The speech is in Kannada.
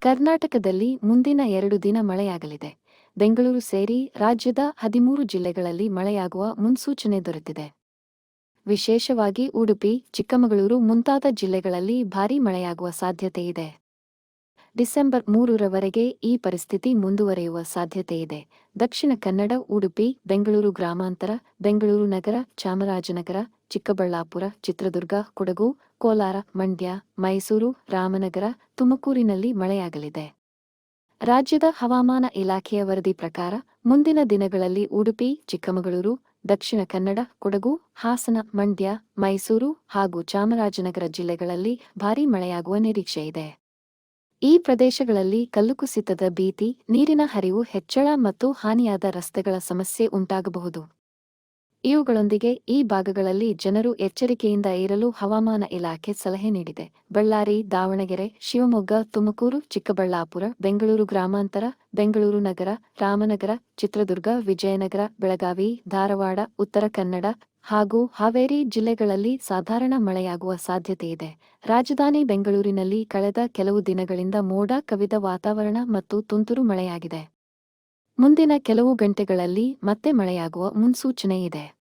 ಕರ್ನಾಟಕದಲ್ಲಿ ಮುಂದಿನ ಎರಡು ದಿನ ಮಳೆಯಾಗಲಿದೆ. ಬೆಂಗಳೂರು ಸೇರಿ ರಾಜ್ಯದ ಹದಿಮೂರು ಜಿಲ್ಲೆಗಳಲ್ಲಿ ಮಳೆಯಾಗುವ ಮುನ್ಸೂಚನೆ ದೊರೆತಿದೆ. ವಿಶೇಷವಾಗಿ ಉಡುಪಿ, ಚಿಕ್ಕಮಗಳೂರು ಮುಂತಾದ ಜಿಲ್ಲೆಗಳಲ್ಲಿ ಭಾರೀ ಮಳೆಯಾಗುವ ಸಾಧ್ಯತೆಯಿದೆ ಡಿಸೆಂಬರ್ ಮೂರರವರೆಗೆ ಈ ಪರಿಸ್ಥಿತಿ ಮುಂದುವರೆಯುವ ಸಾಧ್ಯತೆಯಿದೆ. ದಕ್ಷಿಣ ಕನ್ನಡ, ಉಡುಪಿ, ಬೆಂಗಳೂರು ಗ್ರಾಮಾಂತರ, ಬೆಂಗಳೂರು ನಗರ, ಚಾಮರಾಜನಗರ, ಚಿಕ್ಕಬಳ್ಳಾಪುರ, ಚಿತ್ರದುರ್ಗ, ಕೊಡಗು, ಕೋಲಾರ, ಮಂಡ್ಯ, ಮೈಸೂರು, ರಾಮನಗರ, ತುಮಕೂರಿನಲ್ಲಿ ಮಳೆಯಾಗಲಿದೆ. ರಾಜ್ಯದ ಹವಾಮಾನ ಇಲಾಖೆಯ ವರದಿ ಪ್ರಕಾರ ಮುಂದಿನ ದಿನಗಳಲ್ಲಿ ಉಡುಪಿ, ಚಿಕ್ಕಮಗಳೂರು, ದಕ್ಷಿಣ ಕನ್ನಡ, ಕೊಡಗು, ಹಾಸನ, ಮಂಡ್ಯ, ಮೈಸೂರು ಹಾಗೂ ಚಾಮರಾಜನಗರ ಜಿಲ್ಲೆಗಳಲ್ಲಿ ಭಾರೀ ಮಳೆಯಾಗುವ ನಿರೀಕ್ಷೆಯಿದೆ. ಈ ಪ್ರದೇಶಗಳಲ್ಲಿ ಕಲ್ಲುಕುಸಿತದ ಭೀತಿ, ನೀರಿನ ಹರಿವು ಹೆಚ್ಚಳ ಮತ್ತು ಹಾನಿಯಾದ ರಸ್ತೆಗಳ ಸಮಸ್ಯೆ ಉಂಟಾಗಬಹುದು. ಇವುಗಳೊಂದಿಗೆ ಈ ಭಾಗಗಳಲ್ಲಿ ಜನರು ಎಚ್ಚರಿಕೆಯಿಂದ ಇರಲು ಹವಾಮಾನ ಇಲಾಖೆ ಸಲಹೆ ನೀಡಿದೆ. ಬಳ್ಳಾರಿ, ದಾವಣಗೆರೆ, ಶಿವಮೊಗ್ಗ, ತುಮಕೂರು, ಚಿಕ್ಕಬಳ್ಳಾಪುರ, ಬೆಂಗಳೂರು ಗ್ರಾಮಾಂತರ, ಬೆಂಗಳೂರು ನಗರ, ರಾಮನಗರ, ಚಿತ್ರದುರ್ಗ, ವಿಜಯನಗರ, ಬೆಳಗಾವಿ, ಧಾರವಾಡ, ಉತ್ತರ ಕನ್ನಡ ಹಾಗೂ ಹಾವೇರಿ ಜಿಲ್ಲೆಗಳಲ್ಲಿ ಸಾಧಾರಣ ಮಳೆಯಾಗುವ ಸಾಧ್ಯತೆಯಿದೆ. ರಾಜಧಾನಿ ಬೆಂಗಳೂರಿನಲ್ಲಿ ಕಳೆದ ಕೆಲವು ದಿನಗಳಿಂದ ಮೋಡ ಕವಿದ ವಾತಾವರಣ ಮತ್ತು ತುಂತುರು ಮಳೆಯಾಗಿದೆ. ಮುಂದಿನ ಕೆಲವು ಗಂಟೆಗಳಲ್ಲಿ ಮತ್ತೆ ಮಳೆಯಾಗುವ ಮುನ್ಸೂಚನೆ ಇದೆ.